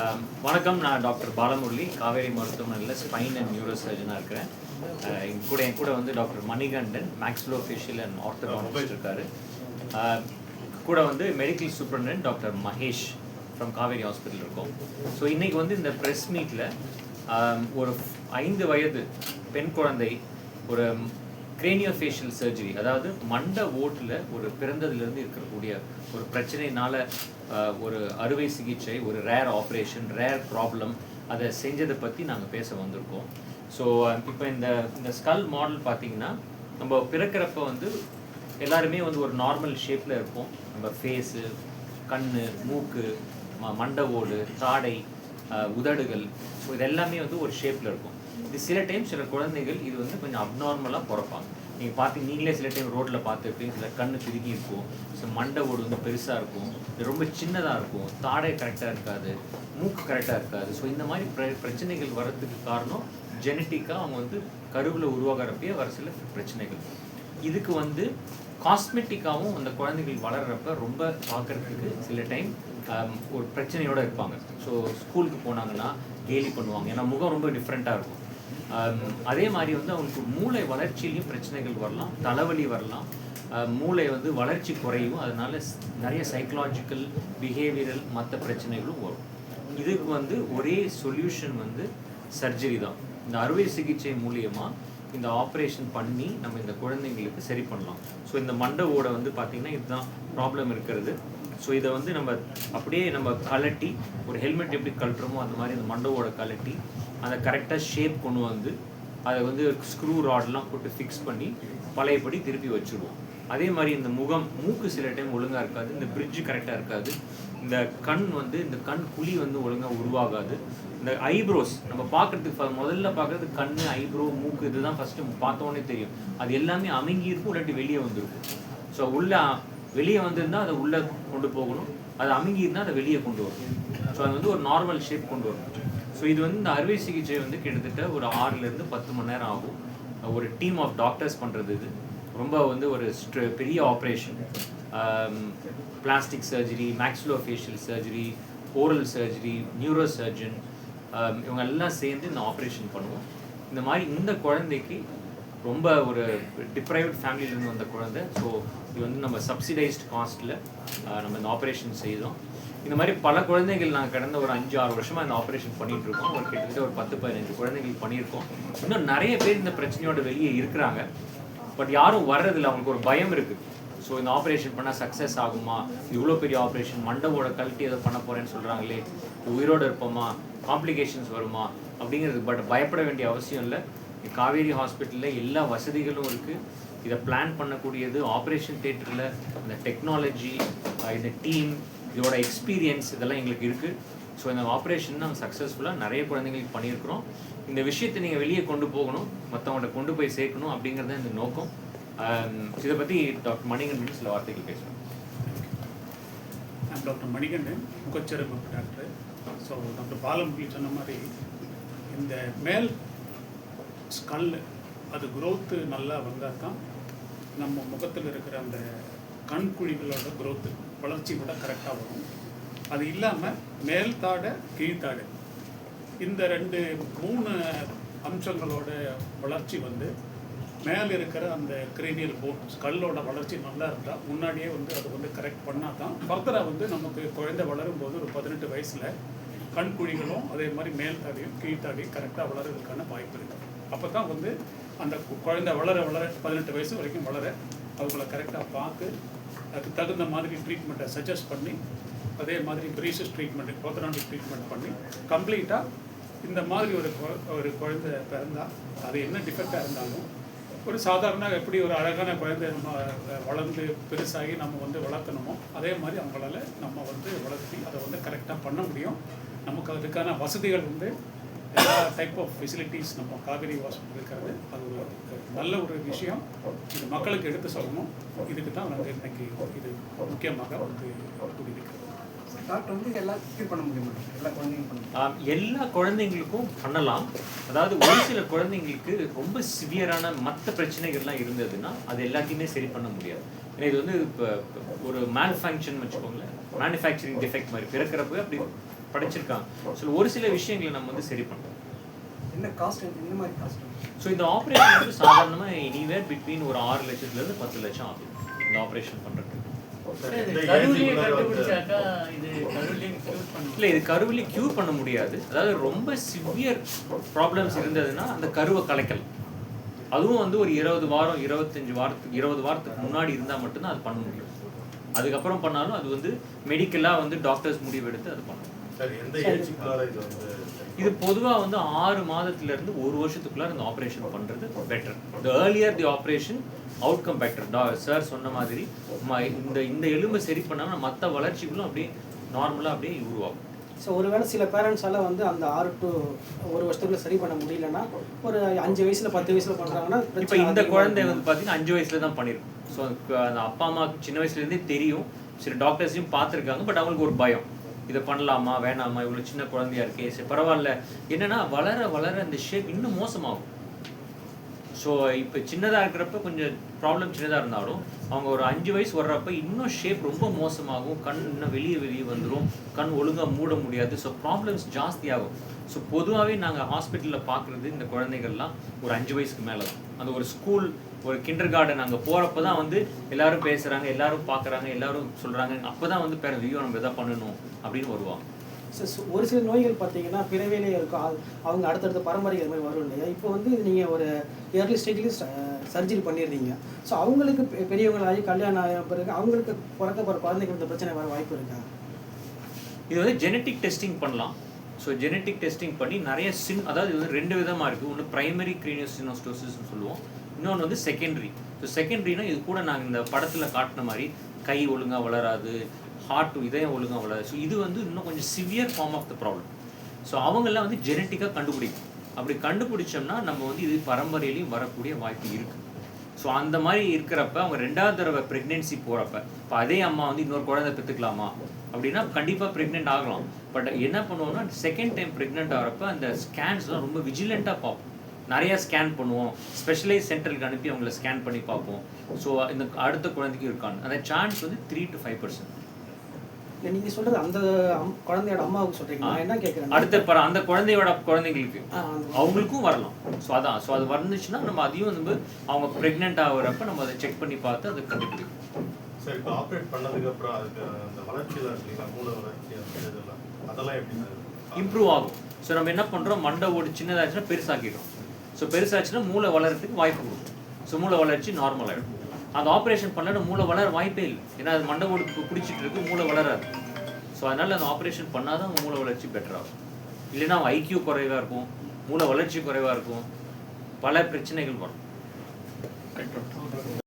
Um, வணக்கம் நான் doctor Balamurali Kaveri மருத்துவமனையில் ஸ்பைன் அண்ட் நியூரோ சர்ஜனாக இருக்கிறேன். Uh, என் கூட என் கூட வந்து doctor Manikandan maxillofacial and orthodontist இருக்காரு. கூட வந்து medical superintendent doctor Mahesh from Kauvery hospital இருக்கோம். ஸோ இன்னைக்கு வந்து இந்த ப்ரெஸ் மீட்டில் ஒரு ஐந்து வயது பெண் குழந்தை ஒரு கிரேனியோஃபேஷியல் சர்ஜரி அதாவது மண்ட ஓட்டில் ஒரு பிறந்ததுலேருந்து இருக்கக்கூடிய ஒரு பிரச்சனையினால ஒரு அறுவை சிகிச்சை ஒரு ரேர் ஆப்ரேஷன் ரேர் ப்ராப்ளம் அதை செஞ்சதை பற்றி நாங்கள் பேச வந்திருக்கோம். ஸோ இப்போ இந்த இந்த ஸ்கல் மாடல் பார்த்தீங்கன்னா நம்ம பிறக்கிறப்ப வந்து எல்லாருமே வந்து ஒரு நார்மல் ஷேப்பில் இருப்போம். நம்ம ஃபேஸு கண் மூக்கு ம மண்டை ஓடு தாடை உதடுகள் ஸோ இது எல்லாமே வந்து ஒரு ஷேப்பில் இருக்கும். இது சில டைம் சில குழந்தைகள் இது வந்து கொஞ்சம் அப்நார்மலாக பிறப்பாங்க. நீங்கள் பார்த்து நீங்களே சில டைம் ரோட்டில் பார்த்துருப்பீங்க சில கண்ணு திருகி இருக்கும் சில மண்டை ஓடு வந்து பெருசாக இருக்கும் ரொம்ப சின்னதாக இருக்கும் தாடை கரெக்டாக இருக்காது மூக்கு கரெக்டாக இருக்காது. ஸோ இந்த மாதிரி பிர பிரச்சனைகள் வர்றதுக்கு காரணம் ஜெனட்டிக்காக அவங்க வந்து கருவில் உருவாகிறப்பயே வர சில பிரச்சனைகள். இதுக்கு வந்து காஸ்மெட்டிக்காகவும் அந்த குழந்தைகள் வளர்கிறப்ப ரொம்ப பார்க்குறதுக்கு சில டைம் ஒரு பிரச்சனையோடு இருப்பாங்க. ஸோ ஸ்கூலுக்கு போனாங்கன்னா கேலி பண்ணுவாங்க. ஏன்னா முகம் ரொம்ப டிஃப்ரெண்ட்டாக இருக்கும். அதே மாதிரி வந்து அவங்களுக்கு மூளை வளர்ச்சியிலையும் பிரச்சனைகள் வரலாம் தலைவலி வரலாம். மூளை வந்து வளர்ச்சி குறையும். அதனால நிறைய சைக்கலாஜிக்கல் பிஹேவியரல் மற்ற பிரச்சனைகளும் வரும். இதுக்கு வந்து ஒரே சொல்யூஷன் வந்து சர்ஜரி தான். இந்த அறுவை சிகிச்சை மூலியமாக இந்த ஆப்ரேஷன் பண்ணி நம்ம இந்த குழந்தைங்களுக்கு சரி பண்ணலாம். ஸோ இந்த மண்டை ஓடை வந்து பார்த்தீங்கன்னா இதுதான் ப்ராப்ளம் இருக்கிறது. ஸோ இதை வந்து நம்ம அப்படியே நம்ம கலட்டி ஒரு ஹெல்மெட் எப்படி கழட்டுறோமோ அந்த மாதிரி இந்த மண்டை ஓடை கலட்டி அதை கரெக்டாக ஷேப் கொண்டு வந்து அதை வந்து ஸ்க்ரூ ராட்லாம் போட்டு ஃபிக்ஸ் பண்ணி பழையபடி திருப்பி வச்சுருவோம் அதே மாதிரி இந்த முகம் மூக்கு சில டைம் ஒழுங்காக இருக்காது இந்த பிரிட்ஜ் கரெக்டாக இருக்காது. இந்த கண் வந்து இந்த கண் குழி வந்து ஒழுங்காக உருவாகாது. இந்த ஐப்ரோஸ் நம்ம பார்க்கறதுக்கு முதல்ல பார்க்கறது கண் ஐப்ரோ மூக்கு இதுதான் ஃபஸ்ட்டு பார்த்தோன்னே தெரியும். அது எல்லாமே அமுங்கி இருக்கும் இல்லாட்டி வெளியே வந்திருக்கும். ஸோ உள்ள வெளியே வந்திருந்தால் அதை உள்ளே கொண்டு போகணும். அது அமுங்கி இருந்தால் அதை வெளியே கொண்டு வரணும். ஸோ அது வந்து ஒரு நார்மல் ஷேப் கொண்டு வரணும். ஸோ இது வந்து இந்த அறுவை சிகிச்சை வந்து கிட்டத்தட்ட ஒரு ஆறுலேருந்து பத்து மணி நேரம் ஆகும். ஒரு டீம் ஆஃப் டாக்டர்ஸ் பண்ணுறது இது. ரொம்ப வந்து ஒரு பெரிய operation plastic surgery maxillofacial surgery oral surgery neuro surgeon இவங்க எல்லாம் சேர்ந்து இந்த ஆப்ரேஷன் பண்ணுவோம். இந்த மாதிரி இந்த குழந்தைக்கு ரொம்ப ஒரு டிப்ரைவ்ட் ஃபேமிலியிலேருந்து வந்த குழந்தை. ஸோ இது வந்து நம்ம சப்சிடைஸ்ட் காஸ்ட்டில் நம்ம இந்த ஆப்ரேஷன் செய்தோம். இந்த மாதிரி பல குழந்தைகள் நாங்கள் கடந்த ஒரு அஞ்சு ஆறு வருஷமாக இந்த ஆப்ரேஷன் பண்ணிட்டு இருக்கோம் ஒரு கிட்டத்தட்ட ஒரு பத்து பதினஞ்சு குழந்தைகள் பண்ணியிருக்கோம். இன்னும் நிறைய பேர் இந்த பிரச்சனையோட வெளியே இருக்கிறாங்க. பட் யாரும் வர்றதில்ல. அவங்களுக்கு ஒரு பயம் இருக்குது ஸோ இந்த ஆப்ரேஷன் பண்ணால் சக்ஸஸ் ஆகுமா? இவ்வளோ பெரிய ஆப்ரேஷன் மண்டபோட கழட்டி ஏதோ பண்ண போகிறேன்னு சொல்கிறாங்களே உயிரோடு இருப்போமா? காம்ப்ளிகேஷன்ஸ் வருமா? அப்படிங்கிறது பட் பயப்பட வேண்டிய அவசியம் இல்லை. காவேரி ஹாஸ்பிட்டலில் எல்லா வசதிகளும் இருக்குது இதை பிளான் பண்ணக்கூடியது ஆப்ரேஷன் தேட்டரில் இந்த டெக்னாலஜி இந்த டீம் இதோட எக்ஸ்பீரியன்ஸ் இதெல்லாம் எங்களுக்கு இருக்குது ஸோ இந்த ஆப்ரேஷன் நாங்கள் சக்ஸஸ்ஃபுல்லாக நிறைய குழந்தைங்களுக்கு பண்ணியிருக்கிறோம். இந்த விஷயத்தை நீங்கள் வெளியே கொண்டு போகணும் மற்றவங்கள்ட்ட கொண்டு போய் சேர்க்கணும் அப்படிங்கிறது இந்த நோக்கம். இதை பற்றி டாக்டர் மணிகண்டன் சில வார்த்தைகள் பேசுகிறோம் டாக்டர் மணிகண்டன் முகச்செருப்பு டாக்டர். ஸோ டாக்டர் பாலமுகி சொன்ன மாதிரி இந்த மேல் ஸ்கல் அது குரோத்து நல்லா வந்தால் தான் நம்ம முகத்தில் இருக்கிற அந்த கண்குழிகளோட குரோத்து வளர்ச்சி கூட கரெக்டாக வரும். அது இல்லாமல் மேல் தாடை கீழ்த்தாடை இந்த ரெண்டு மூணு அம்சங்களோட வளர்ச்சி வந்து மேலே இருக்கிற அந்த கிரீனியல் போன்ஸ் கல்லோட வளர்ச்சி நல்லா இருந்தால் முன்னாடியே வந்து அது வந்து கரெக்ட் பண்ணால் தான் ஃபர்தராக வந்து நமக்கு குழந்தை வளரும் போது ஒரு பதினெட்டு வயசில் கண்குழிகளும் அதே மாதிரி மேல் தாடியும் கீழ்த்தாடியும் கரெக்டாக வளர்றதுக்கான வாய்ப்பு இருக்குது அப்போ தான் வந்து அந்த குழந்த குழந்தை வளர வளர பதினெட்டு வயசு வரைக்கும் வளர அவங்கள கரெக்டாக பார்த்து அதுக்கு தகுந்த மாதிரி ட்ரீட்மெண்ட்டை சஜஸ்ட் பண்ணி அதே மாதிரி பிரீசஸ் ட்ரீட்மெண்ட் கோத்தனாண்டிக் ட்ரீட்மெண்ட் பண்ணி கம்ப்ளீட்டாக இந்த மாதிரி ஒரு ஒரு குழந்தை பிறந்தா அது என்ன டிஃபெக்டாக இருந்தாலும் ஒரு சாதாரண எப்படி ஒரு அழகான குழந்தை நம்ம வளர்ந்து பெருசாகி நம்ம வந்து வளர்த்தணுமோ அதே மாதிரி அவங்களால நம்ம வந்து வளர்த்தி அதை வந்து கரெக்டாக பண்ண முடியும். நமக்கு அதுக்கான வசதிகள் வந்து எல்லா டைப் ஆஃப் ஃபெசிலிட்டிஸ் நம்ம காவேரி ஹாஸ்பிட்டல் இருக்கிறது. அது ஒரு நல்ல ஒரு விஷயம். இது மக்களுக்கு எடுத்து சொல்லணும். இதுக்கு தான் நாங்கள் இன்னைக்கு இது முக்கியமாக வந்து கூடியிருக்கிறோம் டாக்டர் வந்து எல்லாத்தையும் பண்ண முடியுமா? எல்லா ஆம், எல்லா குழந்தைங்களுக்கும் பண்ணலாம். அதாவது ஒரு சில குழந்தைங்களுக்கு ரொம்ப சிவியரான மற்ற பிரச்சனைகள்லாம் இருந்ததுன்னா அது எல்லாத்தையுமே சரி பண்ண முடியாது. ஏன்னா இது வந்து இப்போ ஒரு மேனுஃபேக்சர்னு வச்சுக்கோங்களேன். மேனுஃபேக்சரிங் டிஃபெக்ட் மாதிரி. பிறக்கிறப்ப அப்படி படைச்சிருக்காங்க ஸோ ஒரு சில விஷயங்களை நம்ம வந்து சரி பண்ணோம் என்ன காஸ்ட் என்ன மாதிரி காஸ்ட் ஸோ இந்த ஆப்ரேஷன் வந்து சாதாரணமாக எனிவேர் பிட்வீன் ஒரு ஆறு லட்சத்துலேருந்து பத்து லட்சம் ஆகும் இந்த ஆப்ரேஷன் பண்ணுறதுக்கு இல்லை இது கருவிலே க்யூர் பண்ண முடியாது. அதாவது ரொம்ப சிவியர் ப்ராப்ளம்ஸ் இருந்ததுன்னா அந்த கருவை கலைக்கலாம். அதுவும் வந்து ஒரு இருபது வாரம் இருபத்தஞ்சு வாரத்துக்கு இருபது வாரத்துக்கு முன்னாடி இருந்தால் மட்டும்தான் அது பண்ண முடியும். அதுக்கப்புறம் பண்ணாலும் அது வந்து மெடிக்கலாக வந்து டாக்டர்ஸ் முடிவு எடுத்து அது பண்ணணும் இது வந்து இது பொதுவாக வந்து ஆறு மாதத்துல இருந்து ஒரு வருஷத்துக்குள்ளார இந்த ஆப்ரேஷன் பண்ணுறது better the earlier the operation outcome better டா சார் சொன்ன மாதிரி ம- இந்த இந்த எலும்பை சரி பண்ணாமல் மற்ற வளர்ச்சிகளும் அப்படியே நார்மலாக அப்படியே உருவாகும். ஸோ ஒருவேளை சில பேரண்ட்ஸால வந்து அந்த ஆறு டு ஒரு வருஷத்துக்குள்ள சரி பண்ண முடியலன்னா ஒரு அஞ்சு வயசுல பத்து வயசுல பண்றாங்கன்னா இப்போ இந்த குழந்தை? வந்து பார்த்தீங்கன்னா அஞ்சு வயசுல தான் பண்ணியிருக்கும் ஸோ அந்த அப்பா அம்மாவுக்கு சின்ன வயசுலேருந்தே தெரியும். சில டாக்டர்ஸையும் பார்த்துருக்காங்க பட் அவங்களுக்கு ஒரு பயம். இதை பண்ணலாமா வேணாமா? இவ்வளோ சின்ன குழந்தையா இருக்கே. சரி பரவாயில்ல. என்னன்னா வளர வளர அந்த ஷேப் இன்னும் மோசமாகும். ஸோ இப்போ சின்னதாக இருக்கிறப்ப கொஞ்சம் ப்ராப்ளம் சின்னதாக இருந்தாலும் அவங்க ஒரு அஞ்சு வயசு வர்றப்ப இன்னும் ஷேப் ரொம்ப மோசமாகும். கண் இன்னும் வெளியே வெளியே வந்துடும் கண் ஒழுங்காக மூட முடியாது. So problems ஜாஸ்தியாகும். ஸோ பொதுவாகவே நாங்கள் ஹாஸ்பிட்டலில் பார்க்குறது இந்த குழந்தைகள்லாம் ஒரு அஞ்சு வயசுக்கு மேலே தான் அந்த ஒரு ஸ்கூல் ஒரு கிண்டர் கார்டன் அங்கே போகிறப்ப தான் வந்து எல்லாரும் பேசுகிறாங்க எல்லாரும் பார்க்குறாங்க எல்லாரும் சொல்கிறாங்க அப்போ தான் வந்து பேரண்ட்ஸ் ஐயோ நம்ம எதாவது பண்ணணும் அப்படின்னு வருவாங்க. ஒரு சில நோய்கள் பார்த்தீங்கன்னா பிறவிலே இருக்கும். அவங்க அடுத்தடுத்த பரம்பரை அது மாதிரி வரும் இல்லையா? இப்போ வந்து நீங்கள் ஒரு இயர்லி ஸ்டேஜ்லேயும் சர்ஜரி பண்ணிடுறீங்க. ஸோ அவங்களுக்கு பெரியவங்களாகி கல்யாணம் ஆகிய பிறகு அவங்களுக்கு பிறக்க போகிற குழந்தைக்கு இந்த பிரச்சனை வர வாய்ப்பு இருக்கா? இது வந்து ஜெனட்டிக் டெஸ்டிங் பண்ணலாம். ஸோ ஜெனட்டிக் டெஸ்டிங் பண்ணி நிறைய சின் அதாவது இது வந்து ரெண்டு விதமாக இருக்குது ஒன்று ப்ரைமரி கிரீனியோசினோஸ்டோசிஸ்னு சொல்லுவோம். இன்னொன்று வந்து செகண்டரி ஸோ செகண்டரினா இது கூட நாங்கள் இந்த படத்தில் காட்டின மாதிரி கை ஒழுங்காக வளராது ஹார்ட் இதயம் ஒழுங்காக வளராது. ஸோ இது வந்து இன்னும் கொஞ்சம் severe form of the problem so அவங்கெல்லாம் வந்து ஜெனட்டிக்காக கண்டுபிடிக்கும். அப்படி கண்டுபிடிச்சோம்னா நம்ம வந்து இது பரம்பரையிலையும் வரக்கூடிய வாய்ப்பு இருக்குது ஸோ அந்த மாதிரி இருக்கிறப்ப அவங்க ரெண்டாவது தடவை ப்ரெக்னென்சி போகிறப்ப இப்போ அதே அம்மா வந்து இன்னொரு குழந்தை பெற்றுக்கலாமா? அப்படின்னா கண்டிப்பாக ப்ரெக்னென்ட் ஆகலாம். பட் என்ன பண்ணுவோம்னா செகண்ட் டைம் ப்ரெக்னென்ட் ஆகிறப்ப அந்த ஸ்கேன்ஸ்லாம் ரொம்ப விஜிலண்ட்டாக பார்ப்போம். நிறையா ஸ்கேன் பண்ணுவோம். ஸ்பெஷலைஸ் சென்டருக்கு அனுப்பி அவங்கள ஸ்கேன் பண்ணி பார்ப்போம். ஸோ இந்த அடுத்த குழந்தைக்கு இருக்கான்னு அந்த சான்ஸ் வந்து த்ரீ டு ஃபைவ் பர்சன்ட் இல்லை நீங்கள் சொல்கிறது அந்த குழந்தையோட அம்மாவுக்கு சொல்கிறீங்க நான் என்ன கேட்குறேன் அடுத்த பர அந்த குழந்தையோட குழந்தைங்களுக்கு. அவங்களுக்கும் வரலாம். ஸோ அதான். ஸோ அது வந்துச்சுன்னா நம்ம அதையும் வந்து அவங்க ப்ரெக்னென்ட் ஆகுறப்ப நம்ம அதை செக் பண்ணி பார்த்து அதை கண்டுபிடிக்கும் சரி இப்போ ஆப்ரேட் பண்ணதுக்கு அப்புறம் அதுக்கு அந்த வளர்ச்சியெல்லாம் இருக்கு இல்லைங்களா மூளை வளர்ச்சி இதெல்லாம் அதெல்லாம் எப்படி சார்? இம்ப்ரூவ் ஆகும். ஸோ நம்ம என்ன பண்ணுறோம் மண்டை ஓடு சின்னதாச்சுன்னா பெருசாக்கிடுறோம். ஸோ பெருசாச்சுன்னா மூளை வளர்றதுக்கு வாய்ப்பு கொடுக்கும். ஸோ மூளை வளர்ச்சி நார்மல் ஆகிடும் அந்த ஆப்ரேஷன் பண்ணல மூளை வளர வாய்ப்பே இல்லை. ஏன்னா அது மண்டை ஓடு பிடிச்சிட்டு இருக்கு மூளை வளராது. ஸோ அதனால அந்த ஆப்ரேஷன் பண்ணாதான் அவங்க மூளை வளர்ச்சி பெட்டர் ஆகும். இல்லைன்னா ஐக்கியூ குறைவாக இருக்கும். மூளை வளர்ச்சி குறைவாக இருக்கும். பல பிரச்சனைகள் வரும்.